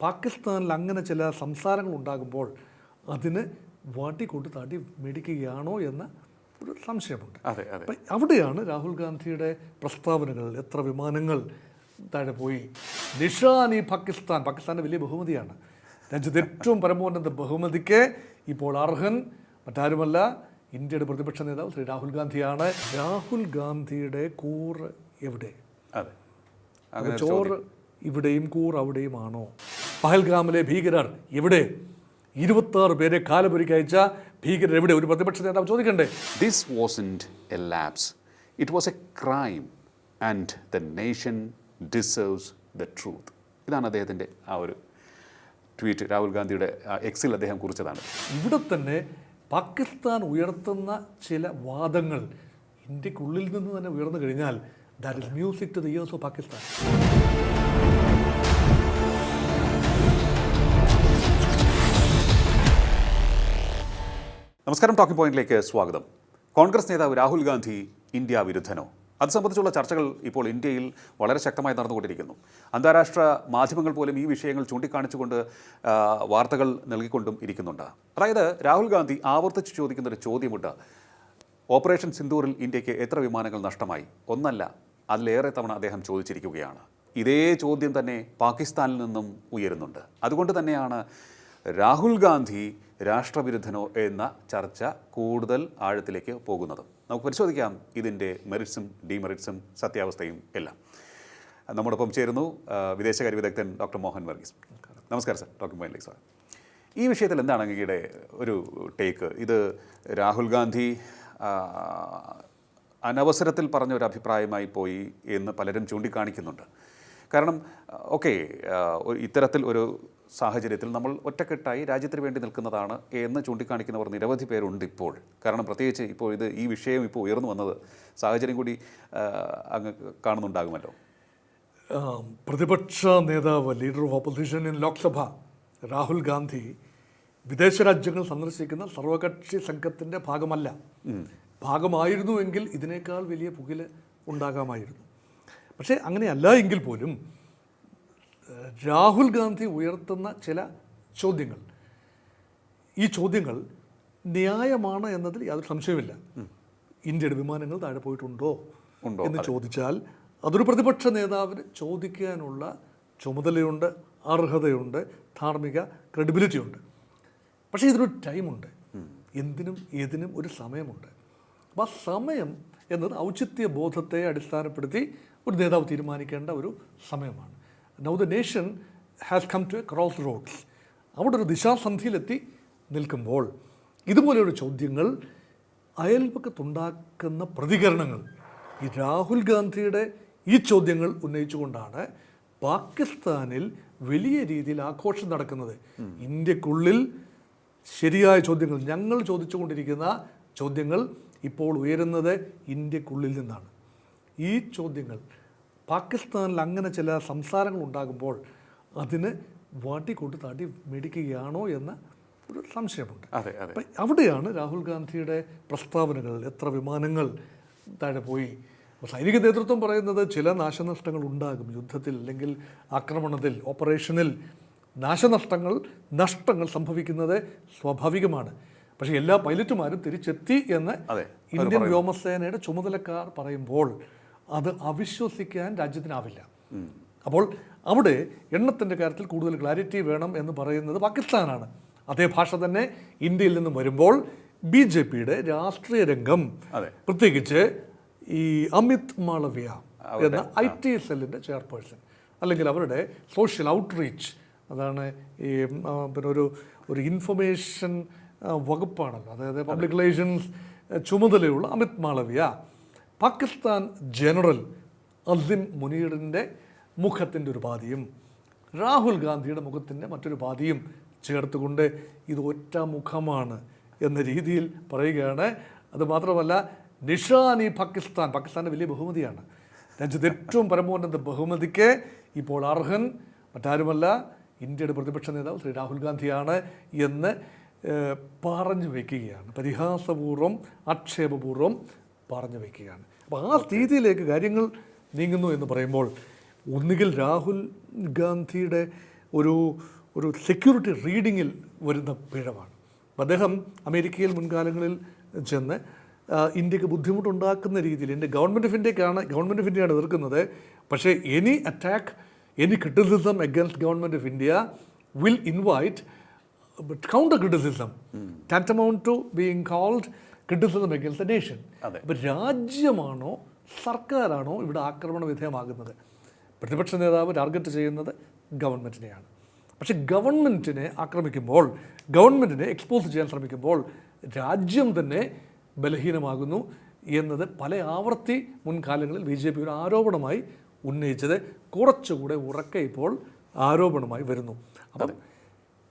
പാകിസ്ഥാനിൽ അങ്ങനെ ചില സംസാരങ്ങൾ ഉണ്ടാകുമ്പോൾ അതിന് വാട്ടിക്കൊണ്ട് താട്ടി മേടിക്കുകയാണോ എന്ന ഒരു സംശയമുണ്ട്. അതെ അതെ. അപ്പം അവിടെയാണ് രാഹുൽ ഗാന്ധിയുടെ പ്രസ്താവനകൾ എത്ര വിമാനങ്ങൾ താഴെ പോയി. നിഷാനി പാകിസ്ഥാൻ പാകിസ്ഥാന്റെ വലിയ ബഹുമതിയാണ്. രാജ്യത്ത് ഏറ്റവും പരമോന്നത ബഹുമതിക്ക് ഇപ്പോൾ അർഹൻ. മറ്റാരുമല്ല ഇന്ത്യയുടെ പ്രതിപക്ഷ നേതാവ് ശ്രീ രാഹുൽ ഗാന്ധിയാണ്. രാഹുൽ ഗാന്ധിയുടെ കൂറ് എവിടെ? അതെ. ചോറ് ഇവിടെയും കൂർ അവിടെയുമാണോ പഹൽഗാമിലെ ഭീകരർ എവിടെ? ഇരുപത്താറ് പേരെ കാലപുരിക്ക് അയച്ച ഭീകരർ എവിടെ? ഒരു പ്രതിപക്ഷ നേതാവ് ചോദിക്കണ്ടേ? This wasn't a lapse it was a crime and the nation deserves the truth ഇതാണ് അദ്ദേഹത്തിന്റെ ആ ഒരു ട്വീറ്റ് രാഹുൽ ഗാന്ധിയുടെ എക്സിൽ അദ്ദേഹം കുറിച്ചതാണ്. ഇവിടെ തന്നെ പാകിസ്ഥാൻ ഉയർത്തുന്ന ചില വാദങ്ങൾ ഇന്ത്യക്കുള്ളിൽ നിന്ന് തന്നെ ഉയർന്നു കഴിഞ്ഞാൽ that is music to the ears of Pakistan. നമസ്കാരം ടോക്കിംഗ് പോയിന്റിലേക്ക് സ്വാഗതം. കോൺഗ്രസ് നേതാവ് രാഹുൽ ഗാന്ധി ഇന്ത്യ വിരുദ്ധനോ? അത് സംബന്ധിച്ചുള്ള ചർച്ചകൾ ഇപ്പോൾ ഇന്ത്യയിൽ വളരെ ശക്തമായി നടന്നുകൊണ്ടിരിക്കുന്നു. അന്താരാഷ്ട്ര മാധ്യമങ്ങൾ പോലും ഈ വിഷയങ്ങൾ ചൂണ്ടിക്കാണിച്ചുകൊണ്ട് വാർത്തകൾ നൽകിക്കൊണ്ടും ഇരിക്കുന്നുണ്ട്. അതായത് രാഹുൽ ഗാന്ധി ആവർത്തിച്ച് ചോദിക്കുന്ന ഒരു ചോദ്യമുണ്ട്. ഓപ്പറേഷൻ സിന്ദൂറിൽ ഇന്ത്യയ്ക്ക് എത്ര വിമാനങ്ങൾ നഷ്ടമായി? ഒന്നല്ല അതിലേറെ തവണ അദ്ദേഹം ചോദിച്ചിരിക്കുകയാണ്. ഇതേ ചോദ്യം തന്നെ പാകിസ്ഥാനിൽ നിന്നും ഉയരുന്നുണ്ട്. അതുകൊണ്ട് തന്നെയാണ് രാഹുൽ ഗാന്ധി രാഷ്ട്രവിരുദ്ധനോ എന്ന ചർച്ച കൂടുതൽ ആഴത്തിലേക്ക് പോകുന്നത്. നമുക്ക് പരിശോധിക്കാം ഇതിന്റെ മെറിറ്റ്സും ഡിമെറിറ്റ്സും സത്യാവസ്ഥയും എല്ലാം. നമ്മോടൊപ്പം ചേരുന്നു വിദേശകാര്യ വിദഗ്ധൻ ഡോക്ടർ മോഹൻ വർഗീസ്. നമസ്കാരം സർ ഡോക്ടർ മോഹൻലേക്ക് സ്വാഗതം ഈ വിഷയത്തിൽ എന്താണ് അങ്ങയുടെ ഒരു ടേക്ക്? ഇത് രാഹുൽ ഗാന്ധി അനവസരത്തിൽ പറഞ്ഞ ഒരു അഭിപ്രായമായി പോയി എന്ന് പലരും ചൂണ്ടിക്കാണിക്കുന്നുണ്ട്. കാരണം ഓക്കെ ഇത്തരത്തിൽ ഒരു സാഹചര്യത്തിൽ നമ്മൾ ഒറ്റക്കെട്ടായി രാജ്യത്തിന് വേണ്ടി നിൽക്കുന്നതാണ് എന്ന് ചൂണ്ടിക്കാണിക്കുന്നവർ നിരവധി പേരുണ്ട് ഇപ്പോൾ കാരണം പ്രത്യേകിച്ച് ഇപ്പോൾ ഇത് ഈ വിഷയം ഇപ്പോൾ ഉയർന്നു വന്നത് സാഹചര്യം കൂടി അങ്ങ് കാണുന്നുണ്ടാകുമല്ലോ. പ്രതിപക്ഷ നേതാവ് leader of opposition in Lok Sabha Rahul Gandhi വിദേശ രാജ്യങ്ങൾ സന്ദർശിക്കുന്ന സർവകക്ഷി സംഘത്തിന്റെ ഭാഗമല്ല. ഭാഗമായിരുന്നുവെങ്കിൽ ഇതിനേക്കാൾ വലിയ പുകിൽ ഉണ്ടാകാമായിരുന്നു. പക്ഷേ അങ്ങനെയല്ല എങ്കിൽ പോലും രാഹുൽ ഗാന്ധി ഉയർത്തുന്ന ചില ചോദ്യങ്ങൾ. ഈ ചോദ്യങ്ങൾ ന്യായമാണ് എന്നതിൽ യാതൊരു സംശയമില്ല ഇന്ത്യയുടെ വിമാനങ്ങൾ താഴെ പോയിട്ടുണ്ടോ എന്ന് ചോദിച്ചാൽ അതൊരു പ്രതിപക്ഷ നേതാവിന് ചോദിക്കാനുള്ള ചുമതലയുണ്ട് അർഹതയുണ്ട് ധാർമ്മിക ക്രെഡിബിലിറ്റി ഉണ്ട് പക്ഷേ ഇതിനൊരു ടൈമുണ്ട്. എന്തിനും ഏതിനും ഒരു സമയമുണ്ട്. അപ്പോൾ ആ സമയം എന്നത് ഔചിത്യ ബോധത്തെ അടിസ്ഥാനപ്പെടുത്തി ഒരു നേതാവ് തീരുമാനിക്കേണ്ട ഒരു സമയമാണ്. Now the nation has come to a crossroads അവിടെ ഒരു ദിശാസന്ധിയിലെത്തി നിൽക്കുമ്പോൾ ഇതുപോലെയുള്ള ചോദ്യങ്ങൾ അയൽപക്കത്തുണ്ടാക്കുന്ന പ്രതികരണങ്ങൾ. ഈ രാഹുൽ ഗാന്ധിയുടെ ഈ ചോദ്യങ്ങൾ ഉന്നയിച്ചുകൊണ്ടാണ് പാകിസ്ഥാനിൽ വലിയ രീതിയിൽ ആഘോഷം നടക്കുന്നത്. ഇന്ത്യക്കുള്ളിൽ ശരിയായ ചോദ്യങ്ങൾ ഞങ്ങൾ ചോദിച്ചുകൊണ്ടിരിക്കുന്ന ചോദ്യങ്ങൾ ഇപ്പോൾ ഉയരുന്നത് ഇന്ത്യക്കുള്ളിൽ നിന്നാണ്. ഈ ചോദ്യങ്ങൾ പാകിസ്ഥാനിൽ അങ്ങനെ ചില സംസാരങ്ങൾ ഉണ്ടാകുമ്പോൾ അതിന് വാട്ടിക്കൊണ്ട് താട്ടി മേടിക്കുകയാണോ എന്ന ഒരു സംശയമുണ്ട്. അതെ അതെ. അവിടെയാണ് രാഹുൽ ഗാന്ധിയുടെ പ്രസ്താവനകൾ എത്ര വിമാനങ്ങൾ താഴെ പോയി. സൈനിക നേതൃത്വം പറയുന്നത് ചില നാശനഷ്ടങ്ങൾ ഉണ്ടാകും. യുദ്ധത്തിൽ അല്ലെങ്കിൽ ആക്രമണത്തിൽ ഓപ്പറേഷനിൽ നാശനഷ്ടങ്ങൾ നഷ്ടങ്ങൾ സംഭവിക്കുന്നത് സ്വാഭാവികമാണ്. പക്ഷേ എല്ലാ പൈലറ്റുമാരും തിരിച്ചെത്തി എന്ന് ഇന്ത്യൻ വ്യോമസേനയുടെ ചുമതലക്കാർ പറയുമ്പോൾ അത് അവിശ്വസിക്കാൻ രാജ്യത്തിനാവില്ല. അപ്പോൾ അവിടെ എണ്ണത്തിന്റെ കാര്യത്തിൽ കൂടുതൽ ക്ലാരിറ്റി വേണം എന്ന് പറയുന്നത് പാകിസ്ഥാനാണ്. അതേ ഭാഷ തന്നെ ഇന്ത്യയിൽ നിന്നും വരുമ്പോൾ ബി ജെ പിയുടെ രാഷ്ട്രീയ രംഗം. പ്രത്യേകിച്ച് ഈ അമിത് മാളവ്യ എന്ന ഐ ടി സെല്ലിന്റെ ചെയർപേഴ്സൺ. അല്ലെങ്കിൽ അവരുടെ സോഷ്യൽ ഔട്ട്റീച്ച് അതാണ് ഈ പിന്നെ ഒരു ഒരു ഇൻഫർമേഷൻ വകുപ്പാണല്ലോ. അതായത് പബ്ലിക് റിലേഷൻസ് ചുമതലയുള്ള അമിത് മാളവ്യ. പാകിസ്ഥാൻ ജനറൽ അസിം മുനീറിന്റെ മുഖത്തിന്റെ ഒരു പാതിയും രാഹുൽ ഗാന്ധിയുടെ മുഖത്തിന്റെ മറ്റൊരു പാതിയും ചേർത്തുകൊണ്ട് ഇത് ഒറ്റ മുഖമാണ് എന്ന രീതിയിൽ പറയുകയാണ്. അതുമാത്രമല്ല നിഷാനി പാകിസ്ഥാൻ പാകിസ്ഥാന്റെ വലിയ ബഹുമതിയാണ്. രാജ്യത്ത് ഏറ്റവും പരമോന്നത ബഹുമതിക്ക് ഇപ്പോൾ അർഹൻ മറ്റാരുമല്ല ഇന്ത്യയുടെ പ്രതിപക്ഷ നേതാവ് ശ്രീ രാഹുൽ ഗാന്ധിയാണ് എന്ന് പറഞ്ഞു വയ്ക്കുകയാണ് പരിഹാസപൂർവം ആക്ഷേപപൂർവം പറഞ്ഞു വയ്ക്കുകയാണ് അപ്പോൾ ആ രീതിയിലേക്ക് കാര്യങ്ങൾ നീങ്ങുന്നു എന്ന് പറയുമ്പോൾ ഒന്നുകിൽ രാഹുൽ ഗാന്ധിയുടെ ഒരു ഒരു സെക്യൂരിറ്റി റീഡിങ്ങിൽ വരുന്ന പിഴവാണ്. അദ്ദേഹം അമേരിക്കയിൽ മുൻകാലങ്ങളിൽ ചെന്ന് ഇന്ത്യയ്ക്ക് ബുദ്ധിമുട്ടുണ്ടാക്കുന്ന രീതിയിൽ എന്റെ ഗവൺമെന്റ് ഓഫ് ഇന്ത്യക്കാണ് ഗവൺമെന്റ് ഓഫ് ഇന്ത്യയാണ് എതിർക്കുന്നത്. പക്ഷേ any attack any criticism against government of India will invite counter criticism tantamount to being called criticism against the nation അപ്പോൾ രാജ്യമാണോ സർക്കാരാണോ ഇവിടെ ആക്രമണ വിധേയമാകുന്നത്? പ്രതിപക്ഷ നേതാവ് ടാർഗറ്റ് ചെയ്യുന്നത് ഗവൺമെന്റിനെയാണ് പക്ഷെ ഗവൺമെന്റിനെ ആക്രമിക്കുമ്പോൾ ഗവൺമെന്റിനെ എക്സ്പോസ് ചെയ്യാൻ ശ്രമിക്കുമ്പോൾ രാജ്യം തന്നെ ബലഹീനമാകുന്നു എന്നത് പല ആവർത്തി മുൻകാലങ്ങളിൽ ബി ജെ പി ഒരു ആരോപണമായി ഉന്നയിച്ചത്. കുറച്ചുകൂടെ ഉറക്കെ ഇപ്പോൾ ആരോപണമായി വരുന്നു. അപ്പം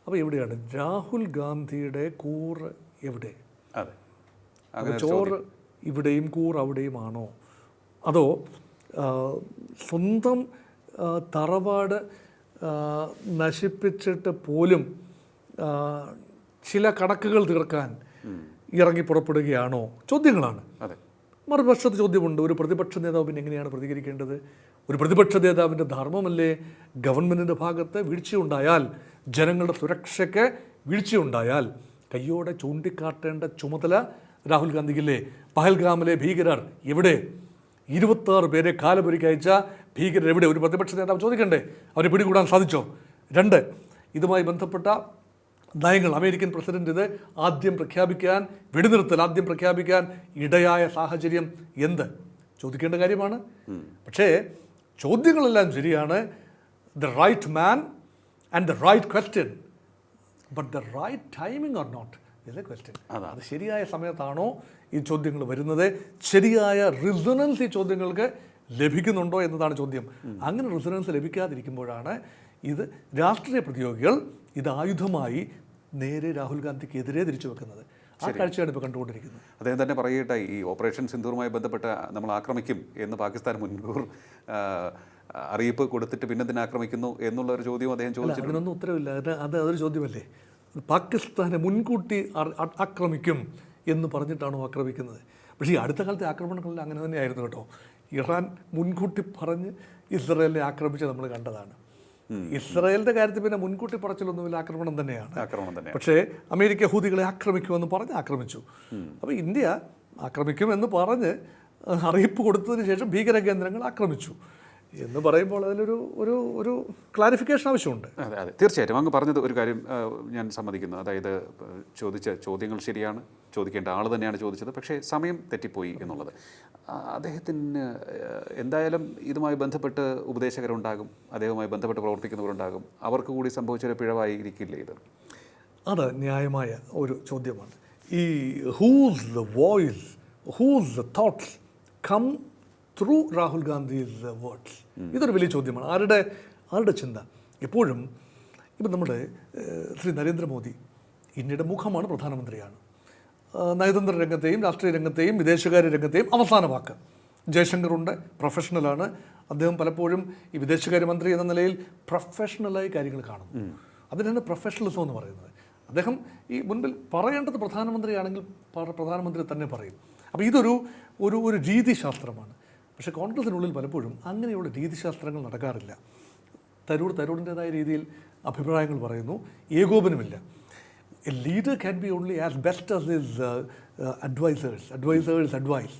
അപ്പോൾ എവിടെയാണ്? രാഹുൽ ഗാന്ധിയുടെ കൂറ് എവിടെ? അതെ. ചോറ് ഇവിടെയും കൂർ അവിടെയുമാണോ? അതോ സ്വന്തം തറവാട് നശിപ്പിച്ചിട്ട് പോലും ചില കണക്കുകൾ തീർക്കാൻ ഇറങ്ങി പുറപ്പെടുകയാണോ? ചോദ്യങ്ങളാണ്. മറുപക്ഷത്ത് ചോദ്യമുണ്ട്. ഒരു പ്രതിപക്ഷ നേതാവ് പിന്നെ എങ്ങനെയാണ് പ്രതികരിക്കേണ്ടത്? ഒരു പ്രതിപക്ഷ നേതാവിന്റെ ധർമ്മമല്ലേ? ഗവൺമെന്റിന്റെ ഭാഗത്ത് വീഴ്ചയുണ്ടായാൽ ജനങ്ങളുടെ സുരക്ഷയ്ക്ക് വീഴ്ചയുണ്ടായാൽ കയ്യോടെ ചൂണ്ടിക്കാട്ടേണ്ട ചുമതല രാഹുൽ ഗാന്ധിക്കില്ലേ? പഹൽഗ്രാമിലെ ഭീകരർ എവിടെ? ഇരുപത്താറ് പേരെ കാലപുരിക്ക് അയച്ച ഭീകരർ എവിടെ? ഒരു പ്രതിപക്ഷ നേതാവ് ചോദിക്കണ്ടേ? അവരെ പിടികൂടാൻ സാധിച്ചോ? രണ്ട് ഇതുമായി ബന്ധപ്പെട്ട നയങ്ങൾ. അമേരിക്കൻ പ്രസിഡന്റ് ഇത് ആദ്യം പ്രഖ്യാപിക്കാൻ വെടിനിർത്തൽ ആദ്യം പ്രഖ്യാപിക്കാൻ ഇടയായ സാഹചര്യം എന്ത്? ചോദിക്കേണ്ട കാര്യമാണ്. പക്ഷേ ചോദ്യങ്ങളെല്ലാം ശരിയാണ്. The right man and the right question but the right timing or not a question അതാണ്. അത്. ശരിയായ സമയത്താണോ ഈ ചോദ്യങ്ങൾ വരുന്നത്? ശരിയായ റിസണൻസ് ഈ ചോദ്യങ്ങൾക്ക് ലഭിക്കുന്നുണ്ടോ എന്നതാണ് ചോദ്യം. അങ്ങനെ റിസണൻസ് ലഭിക്കാതിരിക്കുമ്പോഴാണ് ഇത് രാഷ്ട്രീയ പ്രതിയോഗികൾ ഇത് ആയുധമായി നേരെ രാഹുൽ ഗാന്ധിക്ക് എതിരെ തിരിച്ചു വെക്കുന്നത്. ആ കാഴ്ചയാണ് ഇപ്പോൾ കണ്ടുകൊണ്ടിരിക്കുന്നത്. അദ്ദേഹം തന്നെ പറയട്ടെ ഈ ഓപ്പറേഷൻ സിന്ദൂറുമായി ബന്ധപ്പെട്ട നമ്മൾ ആക്രമിക്കും എന്ന് പാകിസ്ഥാൻ മുൻകൂർ അറിയിപ്പ് കൊടുത്തിട്ട് പിന്നെ തന്നെ ആക്രമിക്കുന്നു എന്നുള്ള ഒരു ചോദ്യം അദ്ദേഹം ചോദിച്ചു ചോദിച്ചിട്ടുണ്ട്. അതിനൊന്നും ഉത്തരവില്ല. അത് അതൊരു ചോദ്യമല്ലേ? പാകിസ്ഥാനെ മുൻകൂട്ടി ആക്രമിക്കും എന്ന് പറഞ്ഞിട്ടാണോ ആക്രമിക്കുന്നത്? പക്ഷേ ഈ അടുത്ത കാലത്തെ ആക്രമണങ്ങളിൽ അങ്ങനെ തന്നെയായിരുന്നു കേട്ടോ. ഇറാൻ മുൻകൂട്ടി പറഞ്ഞ് ഇസ്രയേലിനെ ആക്രമിച്ച് നമ്മൾ കണ്ടതാണ്. ഇസ്രയേലിന്റെ കാര്യത്തിൽ പിന്നെ മുൻകൂട്ടി പറച്ചിലൊന്നുമില്ല ആക്രമണം തന്നെയാണ്. ആക്രമണം തന്നെ പക്ഷേ അമേരിക്ക ഹൂതികളെ ആക്രമിക്കുമെന്ന് പറഞ്ഞ് ആക്രമിച്ചു. അപ്പോൾ ഇന്ത്യ ആക്രമിക്കുമെന്ന് പറഞ്ഞ് അറിയിപ്പ് കൊടുത്തതിന് ശേഷം ഭീകര കേന്ദ്രങ്ങൾ ആക്രമിച്ചു. എന്ന് പറയുമ്പോൾ അതിലൊരു ഒരു ഒരു ക്ലാരിഫിക്കേഷൻ ആവശ്യമുണ്ട്. അതെ അതെ. തീർച്ചയായിട്ടും. അങ്ങ് പറഞ്ഞത് ഒരു കാര്യം ഞാൻ സമ്മതിക്കുന്നു. അതായത് ചോദിച്ച ചോദ്യങ്ങൾ ശരിയാണ് ചോദിക്കേണ്ട ആൾ തന്നെയാണ് ചോദിച്ചത് പക്ഷേ സമയം തെറ്റിപ്പോയി എന്നുള്ളത്. അദ്ദേഹത്തിന് എന്തായാലും ഇതുമായി ബന്ധപ്പെട്ട് ഉപദേശകരുണ്ടാകും അദ്ദേഹവുമായി ബന്ധപ്പെട്ട് പ്രവർത്തിക്കുന്നവരുണ്ടാകും. അവർക്ക് കൂടി സംഭവിച്ചൊരു പിഴവായിരിക്കില്ല ഇത്? അത് ന്യായമായ ഒരു ചോദ്യമാണ്. ഈ whose the voice whose the thoughts come through Rahul Gandhi's words ഇതൊരു വലിയ ചോദ്യമാണ്. ആരുടെ ആരുടെ ചിന്ത? എപ്പോഴും ഇപ്പം നമ്മുടെ ശ്രീ നരേന്ദ്രമോദി ഇന്ത്യയുടെ മുഖമാണ് പ്രധാനമന്ത്രിയാണ്. നയതന്ത്ര രംഗത്തെയും രാഷ്ട്രീയ രംഗത്തെയും വിദേശകാര്യ രംഗത്തെയും അവസാന വാക്ക് ജയശങ്കറുണ്ട് പ്രൊഫഷണലാണ് അദ്ദേഹം പലപ്പോഴും ഈ വിദേശകാര്യമന്ത്രി എന്ന നിലയിൽ പ്രൊഫഷണലായി കാര്യങ്ങൾ കാണുന്നു. അതിനാണ് പ്രൊഫഷണലിസം എന്ന് പറയുന്നത്. അദ്ദേഹം ഈ മുൻപിൽ പറയേണ്ടത് പ്രധാനമന്ത്രിയാണെങ്കിൽ പ്രധാനമന്ത്രി തന്നെ പറയും. അപ്പോൾ ഇതൊരു ഒരു ഒരു രീതിശാസ്ത്രമാണ്. പക്ഷേ കോൺഗ്രസിനുള്ളിൽ പലപ്പോഴും അങ്ങനെയുള്ള രീതിശാസ്ത്രങ്ങൾ നടക്കാറില്ല. തരൂർ തരൂരിന്റെതായ രീതിയിൽ അഭിപ്രായങ്ങൾ പറയുന്നു. ഏകോപനമില്ല. Leader can be only as best as is advisers advisers advise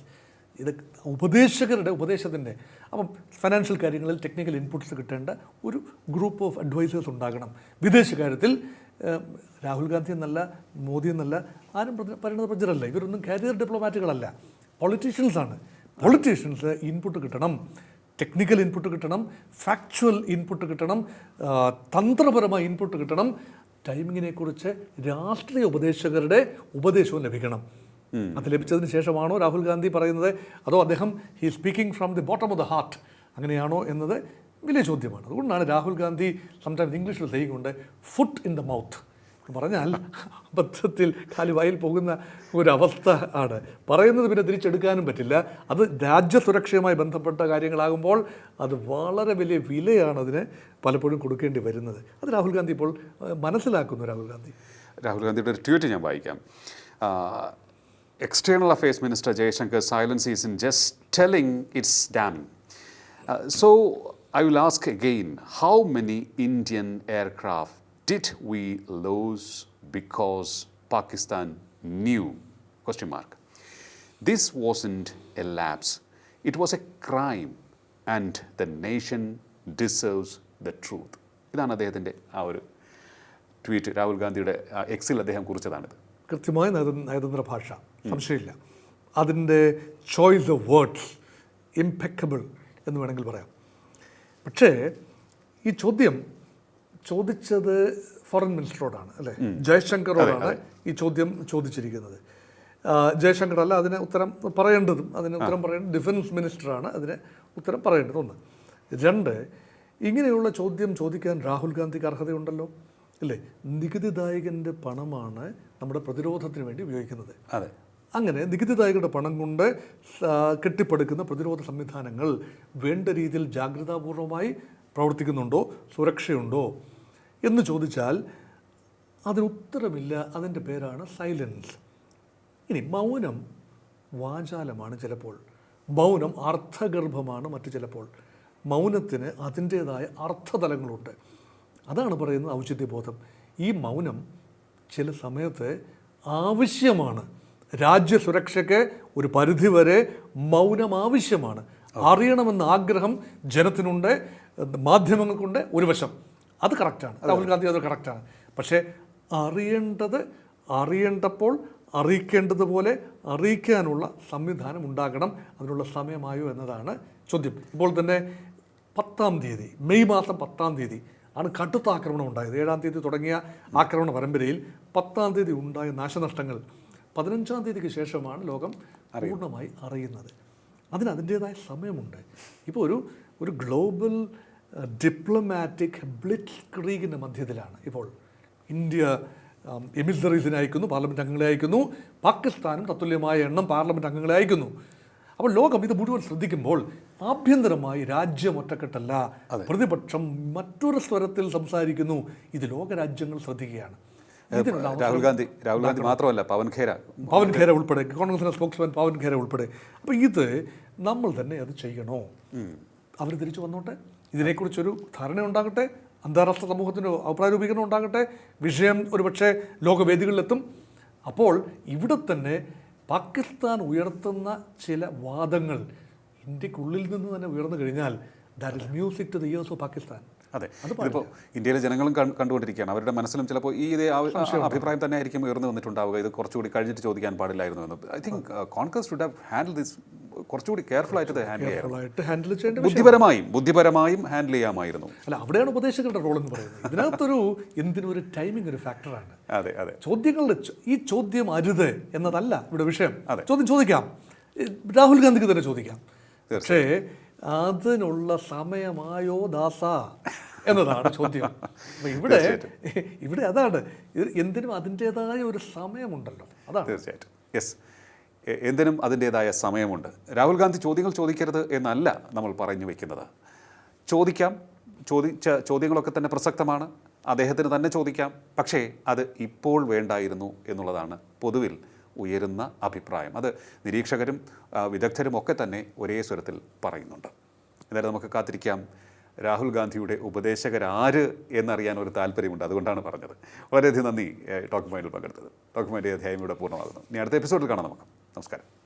ഇത് ഉപദേശകരുടെ ഉപദേശത്തിന്റെ അപ്പം ഫിനാൻഷ്യൽ കാര്യങ്ങളിൽ ടെക്നിക്കൽ ഇൻപുട്സ് കിട്ടേണ്ട ഒരു ഗ്രൂപ്പ് ഓഫ് അഡ്വൈസേഴ്സ് ഉണ്ടാകണം. വിദേശകാര്യത്തിൽ രാഹുൽ ഗാന്ധി എന്നല്ല മോദി എന്നല്ല ആരും പരിണത പ്രജരല്ല ഇവരൊന്നും കരിയർ ഡിപ്ലോമാറ്റുകളല്ല പൊളിറ്റീഷ്യൻസാണ് പൊളിറ്റീഷ്യൻസ് ഇൻപുട്ട് കിട്ടണം ടെക്നിക്കൽ ഇൻപുട്ട് കിട്ടണം ഫാക്ച്വൽ ഇൻപുട്ട് കിട്ടണം തന്ത്രപരമായ ഇൻപുട്ട് കിട്ടണം. ടൈമിങ്ങിനെ കുറിച്ച് രാഷ്ട്രീയ ഉപദേശകരുടെ ഉപദേശവും ലഭിക്കണം. അത് ലഭിച്ചതിന് ശേഷമാണോ രാഹുൽ ഗാന്ധി പറയുന്നത്? അതോ അദ്ദേഹം he speaking from the bottom of the heart അങ്ങനെയാണോ എന്നത് വലിയ ചോദ്യമാണ്. അതുകൊണ്ടാണ് രാഹുൽ ഗാന്ധി സംടൈംസ് ഇംഗ്ലീഷിൽ ചെയ്യുന്നുണ്ട് ഫുട്ട് ഇൻ ദ മൗത്ത് പറഞ്ഞാൽ അബദ്ധത്തിൽ കാലുവായിൽ പോകുന്ന ഒരവസ്ഥ ആണ്. പറയുന്നത് പിന്നെ തിരിച്ചെടുക്കാനും പറ്റില്ല. അത് രാജ്യസുരക്ഷയുമായി ബന്ധപ്പെട്ട കാര്യങ്ങളാകുമ്പോൾ അത് വളരെ വലിയ വിലയാണ് അതിന് പലപ്പോഴും കൊടുക്കേണ്ടി വരുന്നത്. അത് രാഹുൽ ഗാന്ധി ഇപ്പോൾ മനസ്സിലാക്കുന്നു രാഹുൽ ഗാന്ധി. രാഹുൽ ഗാന്ധിയുടെ ഒരു ട്വീറ്റ് ഞാൻ വായിക്കാം. External affairs minister Jaishankar silence is in just telling it's damning so I will ask again how many Indian aircraft did we lose because Pakistan knew? Question mark. This wasn't a lapse, it was a crime, and the nation deserves the truth. ഇതാണ് അദ്ദേഹത്തിന്റെ ആ ഒരു tweet Rahul ഗാന്ധിയുടെ എക്സിൽ അദ്ദേഹം കുറിച്ചതാണിത് കൃത്യമായ നയതന്ത്ര ഭാഷ സംശയമില്ല അതിന്റെ ചോയ്സ് ഓഫ് വേർഡ്സ് ഇംപെക്കബിൾ എന്ന് വേണമെങ്കിൽ പറയാം പക്ഷേ ഈ ചോദ്യം ചോദിച്ചത് ഫോറിൻ മിനിസ്റ്ററോടാണ് അല്ലേ? ജയശങ്കറോടാണ് ഈ ചോദ്യം ചോദിച്ചിരിക്കുന്നത്. ജയശങ്കർ അല്ല അതിന് ഉത്തരം പറയേണ്ടതും അതിന് ഉത്തരം പറയേണ്ടത് ഡിഫൻസ് മിനിസ്റ്ററാണ് അതിന് ഉത്തരം പറയേണ്ടത് ഒന്ന് രണ്ട് ഇങ്ങനെയുള്ള ചോദ്യം ചോദിക്കാൻ രാഹുൽ ഗാന്ധിക്ക് അർഹതയുണ്ടല്ലോ അല്ലേ? നികുതിദായകന്റെ പണമാണ് നമ്മുടെ പ്രതിരോധത്തിന് വേണ്ടി ഉപയോഗിക്കുന്നത്. അതെ. അങ്ങനെ നികുതിദായകരുടെ പണം കൊണ്ട് കെട്ടിപ്പടുക്കുന്ന പ്രതിരോധ സംവിധാനങ്ങൾ വേണ്ട രീതിയിൽ ജാഗ്രതാപൂർവമായി പ്രവർത്തിക്കുന്നുണ്ടോ സുരക്ഷയുണ്ടോ? എന്ന് ചോദിച്ചാൽ അതിന് ഉത്തരമില്ല അതിന്റെ പേരാണ് സൈലൻസ് ഇനി മൗനം വാചാലമാണ് ചിലപ്പോൾ. മൗനം അർത്ഥഗർഭമാണ് മറ്റു ചിലപ്പോൾ. മൗനത്തിന് അതിന്റേതായ അർത്ഥതലങ്ങളുണ്ട്. അതാണ് പറയുന്നത് ഔചിത്യബോധം. ഈ മൗനം ചില സമയത്ത് ആവശ്യമാണ്. രാജ്യസുരക്ഷയ്ക്ക് ഒരു പരിധിവരെ മൗനം ആവശ്യമാണ്. അറിയണമെന്ന ആഗ്രഹം ജനത്തിനുണ്ട് മാധ്യമങ്ങൾക്കുണ്ട് ഒരു വശം. അത് കറക്റ്റാണ്. രാഹുൽ ഗാന്ധി അത് കറക്റ്റാണ്. പക്ഷേ അറിയേണ്ടത് അറിയേണ്ടപ്പോൾ അറിയിക്കേണ്ടതുപോലെ അറിയിക്കാനുള്ള സംവിധാനം ഉണ്ടാകണം. അതിനുള്ള സമയമായോ എന്നതാണ് ചോദ്യം. ഇപ്പോൾ തന്നെ പത്താം തീയതി മെയ് മാസം പത്താം തീയതി ആണ് കടുത്ത ആക്രമണം ഉണ്ടായത്. ഏഴാം തീയതി തുടങ്ങിയ ആക്രമണ പരമ്പരയിൽ പത്താം തീയതി ഉണ്ടായ നാശനഷ്ടങ്ങൾ പതിനഞ്ചാം തീയതിക്ക് ശേഷമാണ് ലോകം പൂർണമായി അറിയുന്നത്. അതിന് അതിന്റേതായ സമയമുണ്ട്. ഇപ്പോൾ ഒരു ഒരു ഗ്ലോബൽ ഡിപ്ലോമാറ്റിക് ബ്ലിറ്റ് ക്രീഗിന്റെ മധ്യത്തിലാണ്. ഇപ്പോൾ ഇന്ത്യ എമിസറീസിനെ അയക്കുന്നു പാർലമെന്റ് അംഗങ്ങളെ അയക്കുന്നു പാകിസ്ഥാനും തത്തുല്യമായ എണ്ണം പാർലമെന്റ് അംഗങ്ങളെ അയക്കുന്നു. അപ്പോൾ ലോകം ഇത് മുഴുവൻ ശ്രദ്ധിക്കുമ്പോൾ ആഭ്യന്തരമായി രാജ്യം ഒറ്റക്കെട്ടല്ല. പ്രതിപക്ഷം മറ്റൊരു സ്വരത്തിൽ സംസാരിക്കുന്നു. ഇത് ലോകരാജ്യങ്ങൾ ശ്രദ്ധിക്കുകയാണ്. രാഹുൽ ഗാന്ധി രാഹുൽ ഗാന്ധി മാത്രമല്ല പവൻ ഖേര. പവൻ ഖേര ഉൾപ്പെടെ കോൺഗ്രസിന്റെ സ്പോക്സ്മാൻ പവൻ ഖേര ഉൾപ്പെടെ. അപ്പോൾ ഇത് നമ്മൾ തന്നെ അത് ചെയ്യണോ? അവർ തിരിച്ചു വന്നോട്ടെ? ഇതിനെക്കുറിച്ചൊരു ധാരണ ഉണ്ടാകട്ടെ അന്താരാഷ്ട്ര സമൂഹത്തിന് അഭിപ്രായ രൂപീകരണം ഉണ്ടാകട്ടെ വിഷയം ഒരുപക്ഷെ ലോകവേദികളിലെത്തും. അപ്പോൾ ഇവിടെ തന്നെ പാകിസ്ഥാൻ ഉയർത്തുന്ന ചില വാദങ്ങൾ ഇന്ത്യക്കുള്ളിൽ നിന്ന് തന്നെ ഉയർന്നു കഴിഞ്ഞാൽ that is music to the ears of Pakistan. അതെ. ഇപ്പോൾ ഇന്ത്യയിലെ ജനങ്ങളും കണ്ടുകൊണ്ടിരിക്കുകയാണ്. അവരുടെ മനസ്സിലും ചിലപ്പോൾ ഈ ഇതേ അഭിപ്രായം തന്നെ ആയിരിക്കും ഉയർന്നു വന്നിട്ടുണ്ടാവുക. ഇത് കുറച്ചുകൂടി കഴിഞ്ഞിട്ട് ചോദിക്കാൻ പാടില്ലായിരുന്നു എന്ന്. I think Congress should have handle this കുറച്ചുകൂടി കെയർഫുൾ ആയിട്ട് ഹാൻഡിൽ ചെയ്യാം ഹാൻഡിൽ ചെയ്യേണ്ട ബുദ്ധിപരമായും ബുദ്ധിപരമായും ഹാൻഡിൽ ചെയ്യാമായിരുന്നു. അല്ല അവിടെയാണ് ഉപദേശകരുടെ റോൾ എന്ന് പറയുന്നത്. ഇതിനകത്തൊരു എന്തിനും ഒരു ടൈമിംഗ് ഒരു ഫാക്ടറാണ് അതെ അതെ. ചോദ്യങ്ങളുടെ ഈ ചോദ്യം അരുത് എന്നതല്ല ഇവിടെ വിഷയം. അതെ. ചോദ്യം ചോദിക്കാം. രാഹുൽ ഗാന്ധിക്ക് തന്നെ ചോദിക്കാം. പക്ഷേ അതിനുള്ള സമയമായോ ദാസ? എന്നതാണ് ചോദ്യം. അപ്പം ഇവിടെ ഇവിടെ അതാണ്. എന്തിനും അതിന്റേതായ ഒരു സമയമുണ്ടല്ലോ. അതാണ്. തീർച്ചയായിട്ടും. യെസ് എന്തിനും അതിന്റേതായ സമയമുണ്ട്. രാഹുൽ ഗാന്ധി ചോദ്യങ്ങൾ ചോദിക്കരുത് എന്നല്ല നമ്മൾ പറഞ്ഞു വെക്കുന്നത്. ചോദിക്കാം. ചോദിച്ച ചോദ്യങ്ങളൊക്കെ തന്നെ പ്രസക്തമാണ്. അദ്ദേഹത്തിന് തന്നെ ചോദിക്കാം. പക്ഷേ അത് ഇപ്പോൾ വേണ്ടായിരുന്നു എന്നുള്ളതാണ് പൊതുവിൽ ഉയരുന്ന അഭിപ്രായം. അത് നിരീക്ഷകരും വിദഗ്ധരും ഒക്കെ തന്നെ ഒരേ സ്വരത്തിൽ പറയുന്നുണ്ട്. എന്തായാലും നമുക്ക് കാത്തിരിക്കാം. രാഹുൽ ഗാന്ധിയുടെ ഉപദേശകരാര് എന്നറിയാൻ ഒരു താല്പര്യമുണ്ട്. അതുകൊണ്ടാണ് പറഞ്ഞത്. വളരെയധികം നന്ദി ടോക്ക് പോയിന്റിൽ പങ്കെടുത്തത്. ടോക്ക് പോയിന്റ് അധ്യായം ഇവിടെ പൂർണമാകുന്നു. ഇനി അടുത്ത എപ്പിസോഡിൽ കാണാം നമുക്ക്. നമസ്കാരം.